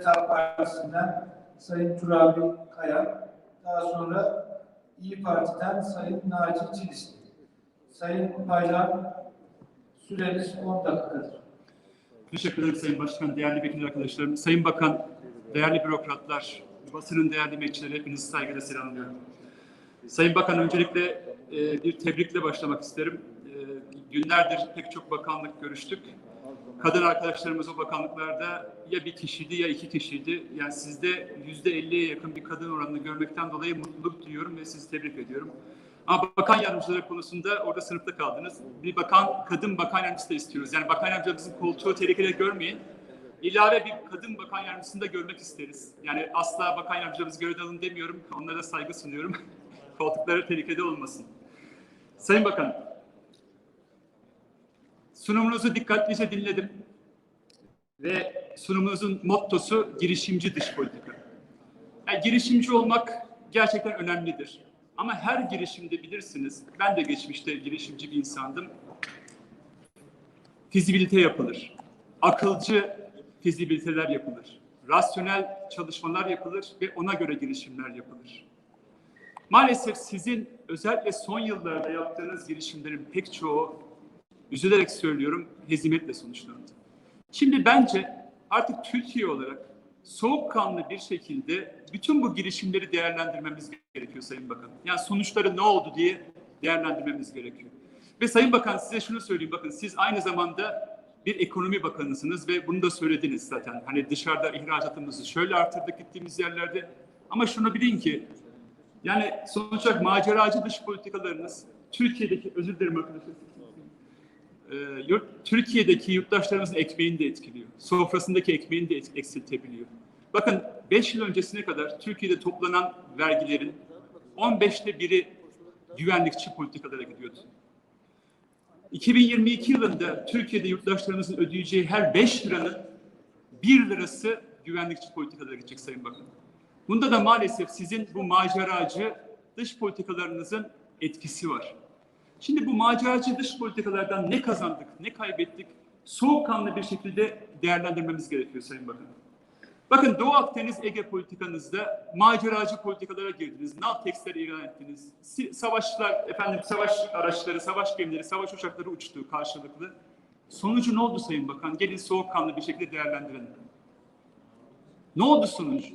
Cumhuriyet Halk Partisi'nden Sayın Turabi Kaya, daha sonra İyi Parti'den Sayın Naci Çilişli. Sayın Bayram, süreniz 10 dakikadır. Teşekkür ederim Sayın Başkan, değerli vekil arkadaşlarım, Sayın Bakan, değerli bürokratlar, basının değerli emekçileri hepinizi saygıyla selamlıyorum. Sayın Bakan öncelikle e, bir tebrikle başlamak isterim. E, günlerdir pek çok bakanlık görüştük. Kadın arkadaşlarımız o bakanlıklarda ya bir kişiydi ya iki kişiydi. Yani sizde yüzde elliye yakın bir kadın oranını görmekten dolayı mutluluk duyuyorum ve sizi tebrik ediyorum. Ama bakan yardımcıları konusunda orada sınıfta kaldınız. Bir bakan, kadın bakan yardımcısı da istiyoruz. Yani bakan yardımcımızın koltuğu tehlikede görmeyin. İlave bir kadın bakan yardımcısını da görmek isteriz. Yani asla bakan yardımcılarımızı görevden alın demiyorum. Onlara da saygı sunuyorum. Koltukları tehlikede olmasın. Sayın Bakan, sunumunuzu dikkatlice dinledim. Ve sunumunuzun mottosu girişimci dış politika. Yani girişimci olmak gerçekten önemlidir. Ama her girişimde bilirsiniz, ben de geçmişte girişimci bir insandım. Fizibilite yapılır. Akılcı fizibiliteler yapılır. Rasyonel çalışmalar yapılır ve ona göre girişimler yapılır. Maalesef sizin özellikle son yıllarda yaptığınız girişimlerin pek çoğu, üzülerek söylüyorum, hezimetle sonuçlandı. Şimdi bence artık Türkiye olarak soğukkanlı bir şekilde bütün bu girişimleri değerlendirmemiz gerekiyor Sayın Bakan. Yani sonuçları ne oldu diye değerlendirmemiz gerekiyor. Ve Sayın Bakan size şunu söyleyeyim bakın siz aynı zamanda bir ekonomi bakanısınız ve bunu da söylediniz zaten. Hani dışarıda ihracatımızı şöyle arttırdık gittiğimiz yerlerde. Ama şunu bilin ki yani sonuç olarak maceracı dış politikalarınız Türkiye'deki özür dilerim arkadaşlar. Ee, yurt, Türkiye'deki yurttaşlarımızın ekmeğini de etkiliyor. Sofrasındaki ekmeğini de eksiltebiliyor. Bakın 5 yıl öncesine kadar Türkiye'de toplanan vergilerin 15'te biri güvenlikçi politikalara gidiyordu. 2022 yılında Türkiye'de yurttaşlarımızın ödeyeceği her 5 liranın 1 lirası güvenlikçi politikalara gidecek Sayın Bakan. Bunda da maalesef sizin bu maceracı dış politikalarınızın etkisi var. Şimdi bu maceracı dış politikalardan ne kazandık, ne kaybettik soğukkanlı bir şekilde değerlendirmemiz gerekiyor Sayın Bakan. Bakın Doğu Akdeniz Ege politikanızda maceracı politikalara girdiniz. Navtex'ler ilan ettiniz. Savaşlar, efendim savaş araçları, savaş gemileri, savaş uçakları uçtu karşılıklı. Sonucu ne oldu Sayın Bakan? Gelin soğukkanlı bir şekilde değerlendirelim. Ne oldu sonucu?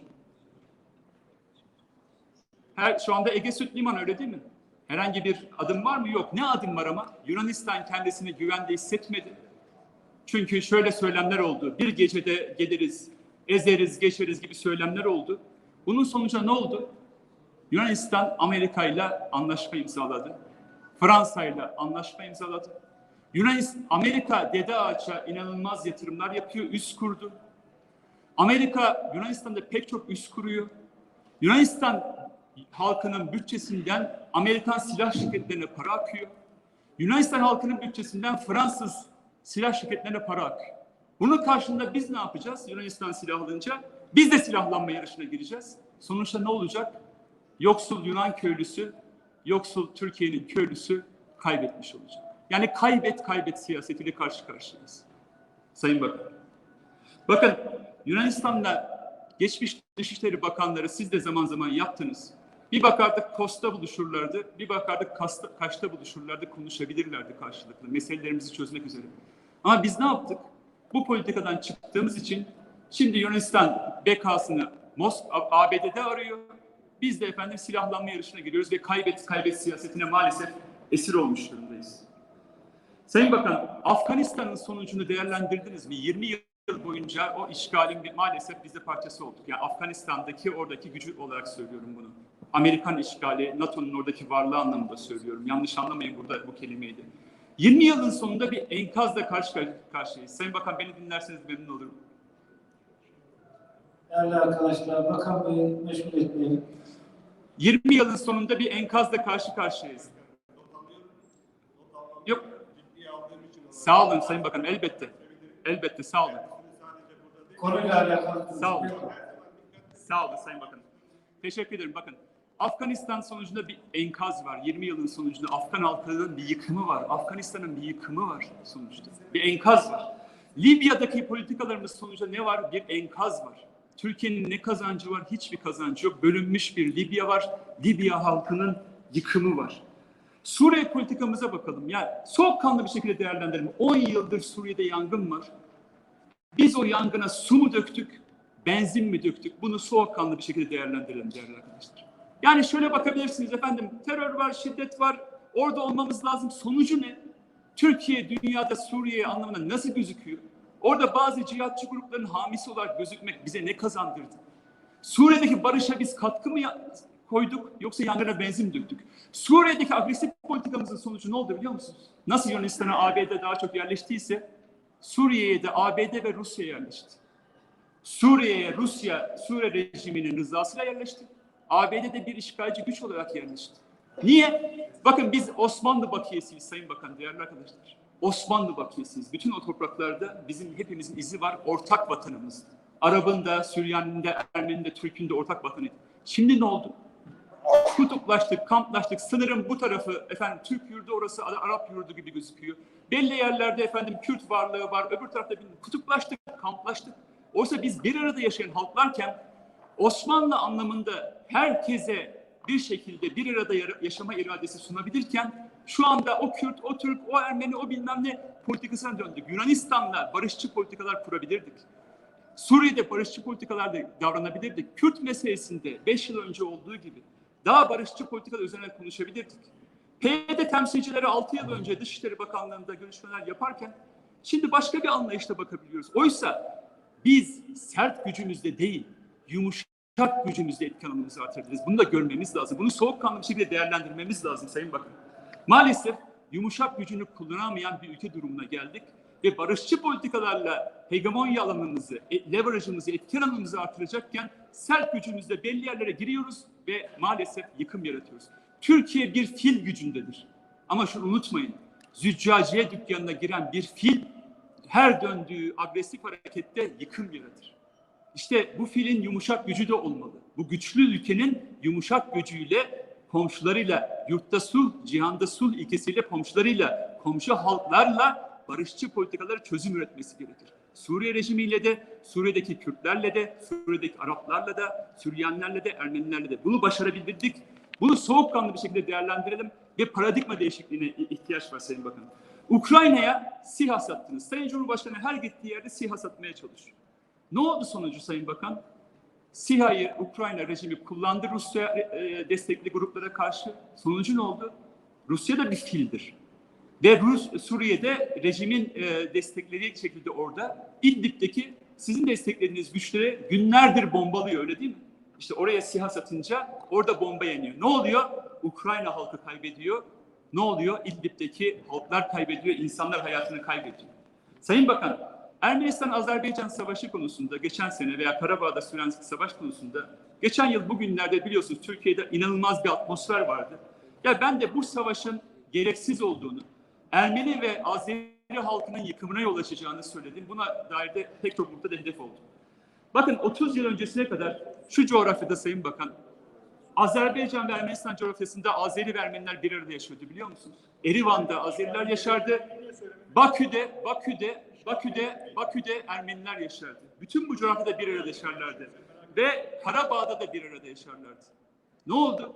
Her, şu anda Ege Süt Liman öyle değil mi? Herhangi bir adım var mı? Yok. Ne adım var ama? Yunanistan kendisini güvende hissetmedi. Çünkü şöyle söylemler oldu. Bir gecede geliriz, ezeriz, geçeriz gibi söylemler oldu. Bunun sonucu ne oldu? Yunanistan Amerika ile anlaşma imzaladı. Fransa ile anlaşma imzaladı. Yunanistan, Amerika Dede Ağaç'a inanılmaz yatırımlar yapıyor, üs kurdu. Amerika Yunanistan'da pek çok üs kuruyor. Yunanistan halkının bütçesinden Amerikan silah şirketlerine para akıyor. Yunanistan halkının bütçesinden Fransız silah şirketlerine para akıyor. Bunun karşılığında biz ne yapacağız Yunanistan silah alınca? Biz de silahlanma yarışına gireceğiz. Sonuçta ne olacak? Yoksul Yunan köylüsü, yoksul Türkiye'nin köylüsü kaybetmiş olacak. Yani kaybet kaybet siyasetiyle karşı karşıyayız. Sayın Bakan. Bakın Yunanistan'da geçmiş Dışişleri Bakanları siz de zaman zaman yaptınız. Bir bakardık Kosta buluşurlardı, bir bakardık Kasta, Kaş'ta buluşurlardı, konuşabilirlerdi karşılıklı meselelerimizi çözmek üzere. Ama biz ne yaptık? Bu politikadan çıktığımız için şimdi Yunanistan BK'sını Moskva, ABD'de arıyor. Biz de efendim silahlanma yarışına giriyoruz ve kaybet kaybet siyasetine maalesef esir olmuş durumdayız. Sayın Bakan, Afganistan'ın sonucunu değerlendirdiniz mi? 20 yıl boyunca o işgalin bir, maalesef biz de parçası olduk. Yani Afganistan'daki oradaki gücü olarak söylüyorum bunu. Amerikan işgali, NATO'nun oradaki varlığı anlamında söylüyorum. Yanlış anlamayın burada bu kelimeyi de. 20 yılın sonunda bir enkazla karşı karşıyayız. Sayın Bakan beni dinlerseniz memnun olurum. Değerli arkadaşlar, Bakan Bey'i meşgul etmeyelim. 20 yılın sonunda bir enkazla karşı karşıyayız. Yok. Sağ olun Sayın Bakanım elbette. Elbette sağ olun. Konuyla alakalı. Sağ olun. Sağ olun Sayın Bakanım. Teşekkür ederim. Bakın Afganistan sonucunda bir enkaz var. 20 yılın sonucunda Afgan halkının bir yıkımı var. Afganistan'ın bir yıkımı var sonuçta. Bir enkaz var. Libya'daki politikalarımız sonucunda ne var? Bir enkaz var. Türkiye'nin ne kazancı var? Hiçbir kazancı yok. Bölünmüş bir Libya var. Libya halkının yıkımı var. Suriye politikamıza bakalım. Ya soğukkanlı bir şekilde değerlendirelim. 10 yıldır Suriye'de yangın var. Biz o yangına su mu döktük, benzin mi döktük? Bunu soğukkanlı bir şekilde değerlendirelim değerli arkadaşlar. Yani şöyle bakabilirsiniz efendim. Terör var, şiddet var. Orada olmamız lazım. Sonucu ne? Türkiye dünyada Suriye anlamında nasıl gözüküyor? Orada bazı cihatçı grupların hamisi olarak gözükmek bize ne kazandırdı? Suriye'deki barışa biz katkı mı koyduk yoksa yangına benzin döktük? Suriye'deki agresif politikamızın sonucu ne oldu biliyor musunuz? Nasıl Yunanistan'a ABD daha çok yerleştiyse Suriye'ye de ABD ve Rusya yerleşti. Suriye'ye Rusya, Suriye rejiminin rızasıyla yerleşti. ABD'de bir işgalci güç olarak yerleşti. Niye? Bakın biz Osmanlı bakiyesiyiz Sayın Bakan, değerli arkadaşlar. Osmanlı bakiyesiyiz. Bütün o topraklarda bizim hepimizin izi var. Ortak vatanımız. Arap'ın da, Türk'ün de ortak vatanıydı. Şimdi ne oldu? kutuplaştık, kamplaştık. Sınırın bu tarafı efendim Türk yurdu orası Ara- Arap yurdu gibi gözüküyor. Belli yerlerde efendim Kürt varlığı var. Öbür tarafta bir kutuplaştık, kamplaştık. Oysa biz bir arada yaşayan halklarken Osmanlı anlamında herkese bir şekilde bir arada yaşama iradesi sunabilirken şu anda o Kürt, o Türk, o Ermeni, o bilmem ne politikasına döndük. Yunanistan'la barışçı politikalar kurabilirdik. Suriye'de barışçı politikalarda davranabilirdik. Kürt meselesinde 5 yıl önce olduğu gibi daha barışçı politikalar üzerine konuşabilirdik. PYD temsilcileri 6 yıl önce Dışişleri Bakanlığı'nda görüşmeler yaparken şimdi başka bir anlayışla bakabiliyoruz. Oysa biz sert gücümüzde değil, yumuşak gücümüzle etki alanımızı artırabiliriz. Bunu da görmemiz lazım. Bunu soğukkanlı bir şekilde değerlendirmemiz lazım Sayın Bakan. Maalesef yumuşak gücünü kullanamayan bir ülke durumuna geldik ve barışçı politikalarla hegemonya alanımızı, e, leverage'ımızı, etki artıracakken sert gücümüzle belli yerlere giriyoruz ve maalesef yıkım yaratıyoruz. Türkiye bir fil gücündedir. Ama şunu unutmayın, züccaciye dükkanına giren bir fil her döndüğü agresif harekette yıkım yaratır. İşte bu filin yumuşak gücü de olmalı. Bu güçlü ülkenin yumuşak gücüyle komşularıyla, yurtta sulh, cihanda sulh ilkesiyle komşularıyla, komşu halklarla barışçı politikaları çözüm üretmesi gerekir. Suriye rejimiyle de, Suriye'deki Kürtlerle de, Suriye'deki Araplarla da, Süryanilerle de, Ermenilerle de bunu başarabildik. Bunu soğukkanlı bir şekilde değerlendirelim ve paradigma değişikliğine ihtiyaç var Sayın Bakan. Ukrayna'ya SİHA sattınız. Sayın Cumhurbaşkanı her gittiği yerde SİHA satmaya çalışıyor. Ne oldu sonucu Sayın Bakan? SİHA'yı Ukrayna rejimi kullandı Rusya e, destekli gruplara karşı. Sonucu ne oldu? Rusya da bir fildir. Ve Rus, Suriye'de rejimin e, desteklediği şekilde orada İdlib'deki sizin desteklediğiniz güçleri günlerdir bombalıyor öyle değil mi? İşte oraya SİHA satınca orada bomba yeniyor. Ne oluyor? Ukrayna halkı kaybediyor. Ne oluyor? İdlib'deki halklar kaybediyor, insanlar hayatını kaybediyor. Sayın Bakan, Ermenistan-Azerbaycan savaşı konusunda geçen sene veya Karabağ'da süren savaş konusunda geçen yıl bugünlerde biliyorsunuz Türkiye'de inanılmaz bir atmosfer vardı. Ya ben de bu savaşın gereksiz olduğunu, Ermeni ve Azeri halkının yıkımına yol açacağını söyledim. Buna dair de pek çok noktada hedef oldu. Bakın 30 yıl öncesine kadar şu coğrafyada Sayın Bakan, Azerbaycan ve Ermenistan coğrafyasında Azeri ve Ermeniler bir arada yaşıyordu biliyor musunuz? Erivan'da Azeriler yaşardı. Bakü'de, Bakü'de, Bakü'de, Bakü'de Ermeniler yaşardı. Bütün bu coğrafyada bir arada yaşarlardı. Ve Karabağ'da da bir arada yaşarlardı. Ne oldu?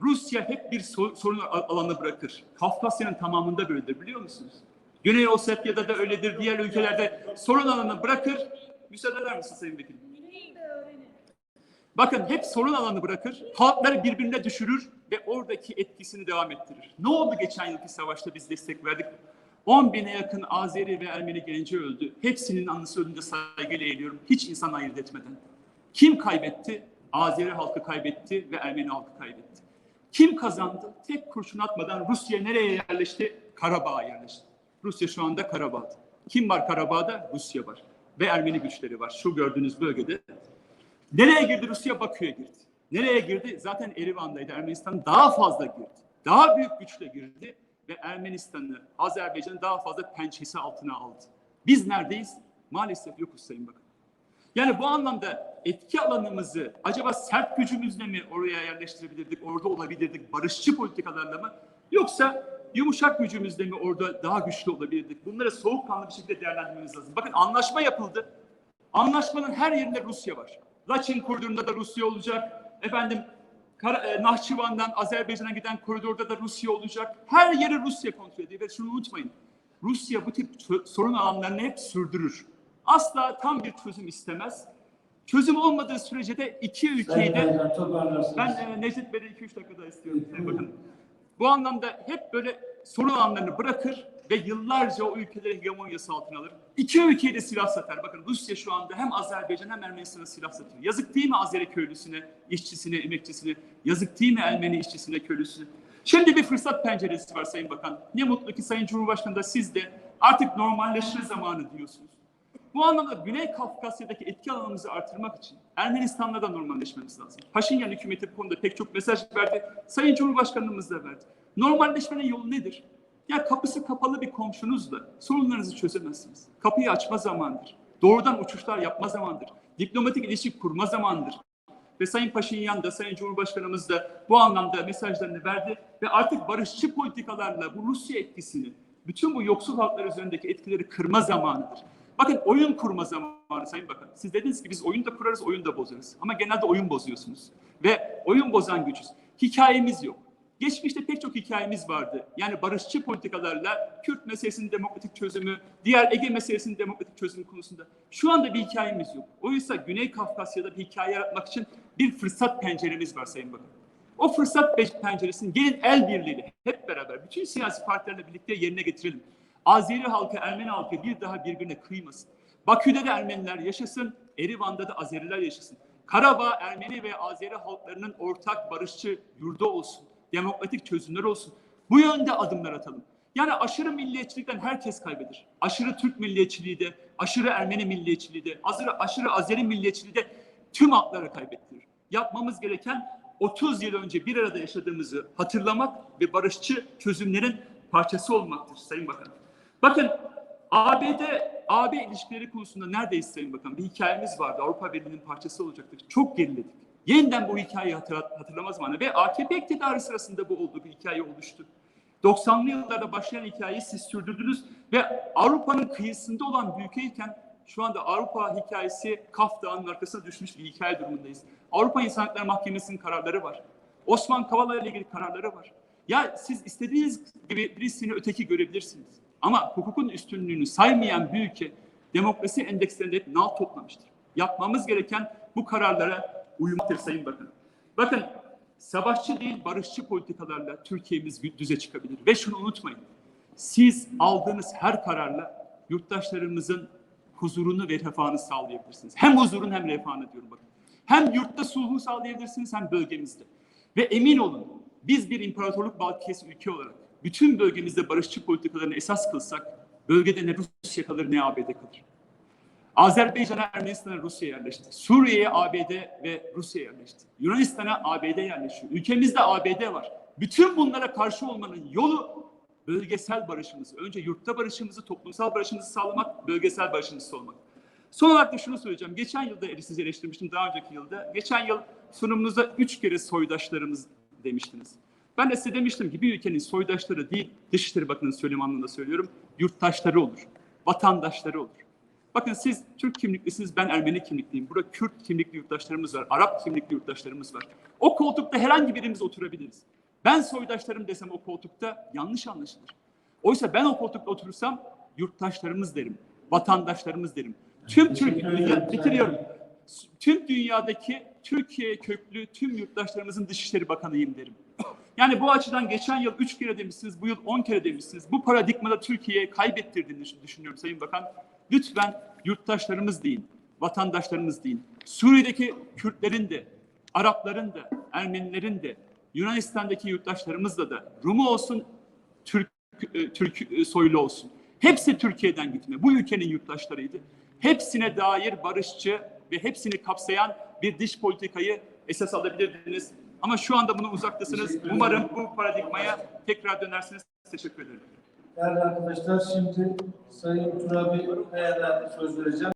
Rusya hep bir so- sorun al- alanı bırakır. Kafkasya'nın tamamında böyledir biliyor musunuz? Güney Ossetya'da da öyledir. Diğer ülkelerde sorun alanı bırakır. Müsaade eder misin Sayın Vekilim? Bakın hep sorun alanı bırakır, halkları birbirine düşürür ve oradaki etkisini devam ettirir. Ne oldu geçen yılki savaşta biz destek verdik? 10 bine yakın Azeri ve Ermeni genci öldü. Hepsinin anısı önünde saygıyla eğiliyorum. Hiç insan ayırt etmeden. Kim kaybetti? Azeri halkı kaybetti ve Ermeni halkı kaybetti. Kim kazandı? Tek kurşun atmadan Rusya nereye yerleşti? Karabağ'a yerleşti. Rusya şu anda Karabağ'da. Kim var Karabağ'da? Rusya var. Ve Ermeni güçleri var. Şu gördüğünüz bölgede Nereye girdi Rusya? Bakü'ye girdi. Nereye girdi? Zaten Erivan'daydı. Ermenistan daha fazla girdi. Daha büyük güçle girdi ve Ermenistan'ı, Azerbaycan'ı daha fazla pençesi altına aldı. Biz neredeyiz? Maalesef yokuz Sayın Bakan. Yani bu anlamda etki alanımızı acaba sert gücümüzle mi oraya yerleştirebilirdik, orada olabilirdik, barışçı politikalarla mı? Yoksa yumuşak gücümüzle mi orada daha güçlü olabilirdik? Bunları soğukkanlı bir şekilde değerlendirmemiz lazım. Bakın anlaşma yapıldı. Anlaşmanın her yerinde Rusya var. Laçin koridorunda da Rusya olacak. Efendim Nahçıvan'dan Azerbaycan'a giden koridorda da Rusya olacak. Her yeri Rusya kontrol ediyor ve şunu unutmayın. Rusya bu tip sorun alanlarını hep sürdürür. Asla tam bir çözüm istemez. Çözüm olmadığı sürece de iki ülkeyi de ben e, Necdet Bey'e 2-3 dakika daha istiyorum. Bakın. Bu anlamda hep böyle sorun alanlarını bırakır ve yıllarca o ülkeleri hegemonyası altına alır. İki ülkeye de silah satar. Bakın Rusya şu anda hem Azerbaycan hem Ermenistan'a silah satıyor. Yazık değil mi Azeri köylüsüne, işçisine, emekçisine? Yazık değil mi Ermeni işçisine, köylüsüne? Şimdi bir fırsat penceresi var Sayın Bakan. Ne mutlu ki Sayın Cumhurbaşkanı da siz de artık normalleşme zamanı diyorsunuz. Bu anlamda Güney Kafkasya'daki etki alanımızı artırmak için Ermenistan'la da normalleşmemiz lazım. Paşinyan hükümeti bu konuda pek çok mesaj verdi. Sayın Cumhurbaşkanımız da verdi. Normalleşmenin yolu nedir? Ya kapısı kapalı bir komşunuzla sorunlarınızı çözemezsiniz. Kapıyı açma zamandır. Doğrudan uçuşlar yapma zamandır. Diplomatik ilişki kurma zamandır. Ve Sayın Paşinyan da Sayın Cumhurbaşkanımız da bu anlamda mesajlarını verdi ve artık barışçı politikalarla bu Rusya etkisini, bütün bu yoksul halklar üzerindeki etkileri kırma zamanıdır. Bakın oyun kurma zamanı Sayın Bakan. Siz dediniz ki biz oyun da kurarız, oyun da bozarız. Ama genelde oyun bozuyorsunuz. Ve oyun bozan gücüz. Hikayemiz yok. Geçmişte pek çok hikayemiz vardı. Yani barışçı politikalarla Kürt meselesinin demokratik çözümü, diğer Ege meselesinin demokratik çözümü konusunda. Şu anda bir hikayemiz yok. Oysa Güney Kafkasya'da bir hikaye yaratmak için bir fırsat penceremiz var Sayın Bakan. O fırsat penceresini gelin el birliğiyle hep beraber bütün siyasi partilerle birlikte yerine getirelim. Azeri halkı, Ermeni halkı bir daha birbirine kıymasın. Bakü'de de Ermeniler yaşasın, Erivan'da da Azeriler yaşasın. Karabağ, Ermeni ve Azeri halklarının ortak barışçı yurdu olsun. Demokratik çözümler olsun. Bu yönde adımlar atalım. Yani aşırı milliyetçilikten herkes kaybeder. Aşırı Türk milliyetçiliği de, aşırı Ermeni milliyetçiliği de, aşırı, aşırı Azeri milliyetçiliği de tüm hakları kaybettirir. Yapmamız gereken 30 yıl önce bir arada yaşadığımızı hatırlamak ve barışçı çözümlerin parçası olmaktır Sayın Bakan. Bakın ABD, AB ilişkileri konusunda neredeyiz Sayın Bakan? Bir hikayemiz vardı. Avrupa Birliği'nin parçası olacaktık. Çok geriledik. Yeniden bu hikayeyi hatırlat, hatırlama zamanı ve AKP iktidarı sırasında bu oldu. Bir hikaye oluştu. 90'lı yıllarda başlayan hikayeyi siz sürdürdünüz ve Avrupa'nın kıyısında olan bir ülkeyken şu anda Avrupa hikayesi Kaf Dağı'nın arkasına düşmüş bir hikaye durumundayız. Avrupa İnsan Hakları Mahkemesi'nin kararları var. Osman Kavala ile ilgili kararları var. Ya siz istediğiniz gibi birisini öteki görebilirsiniz. Ama hukukun üstünlüğünü saymayan bir ülke demokrasi endekslerinde hep nal toplamıştır. Yapmamız gereken bu kararlara uymaktır Sayın Bakan. Bakın savaşçı değil barışçı politikalarla Türkiye'miz düze çıkabilir. Ve şunu unutmayın. Siz aldığınız her kararla yurttaşlarımızın huzurunu ve refahını sağlayabilirsiniz. Hem huzurun hem refahını diyorum bakın. Hem yurtta sulhu sağlayabilirsiniz hem bölgemizde. Ve emin olun biz bir imparatorluk balkesi ülke olarak bütün bölgemizde barışçı politikalarını esas kılsak bölgede ne Rusya kalır ne ABD kalır. Azerbaycan'a, Ermenistan'a Rusya yerleşti. Suriye'ye ABD ve Rusya yerleşti. Yunanistan'a ABD yerleşiyor. Ülkemizde ABD var. Bütün bunlara karşı olmanın yolu bölgesel barışımız. Önce yurtta barışımızı, toplumsal barışımızı sağlamak, bölgesel barışımızı sağlamak. Son olarak da şunu söyleyeceğim. Geçen yılda sizi eleştirmiştim, daha önceki yılda. Geçen yıl sunumunuzda üç kere soydaşlarımız demiştiniz. Ben de size demiştim ki bir ülkenin soydaşları değil, Dışişleri Bakanı'nın söylemi anlamında söylüyorum, yurttaşları olur, vatandaşları olur. Bakın siz Türk kimliklisiniz, ben Ermeni kimlikliyim. Burada Kürt kimlikli yurttaşlarımız var, Arap kimlikli yurttaşlarımız var. O koltukta herhangi birimiz oturabiliriz. Ben soydaşlarım desem o koltukta yanlış anlaşılır. Oysa ben o koltukta oturursam yurttaşlarımız derim, vatandaşlarımız derim. Tüm Türk, Teşekkür ederim. dünya, bitiriyorum. Tüm dünyadaki Türkiye köklü tüm yurttaşlarımızın Dışişleri Bakanıyım derim. Yani bu açıdan geçen yıl üç kere demişsiniz, bu yıl on kere demişsiniz. Bu paradigmada Türkiye'ye kaybettirdiğini düşünüyorum Sayın Bakan. Lütfen yurttaşlarımız deyin, vatandaşlarımız deyin. Suriye'deki Kürtlerin de, Arapların da, Ermenilerin de, Yunanistan'daki yurttaşlarımızla da Rumu olsun, Türk, e, Türk e, soylu olsun. Hepsi Türkiye'den gitme. Bu ülkenin yurttaşlarıydı. Hepsine dair barışçı ve hepsini kapsayan bir dış politikayı esas alabilirdiniz. Ama şu anda bunu uzaktasınız. Umarım bu paradigmaya tekrar dönersiniz. Teşekkür ederim. Değerli arkadaşlar şimdi Sayın Turabi Kaya'da söz vereceğim.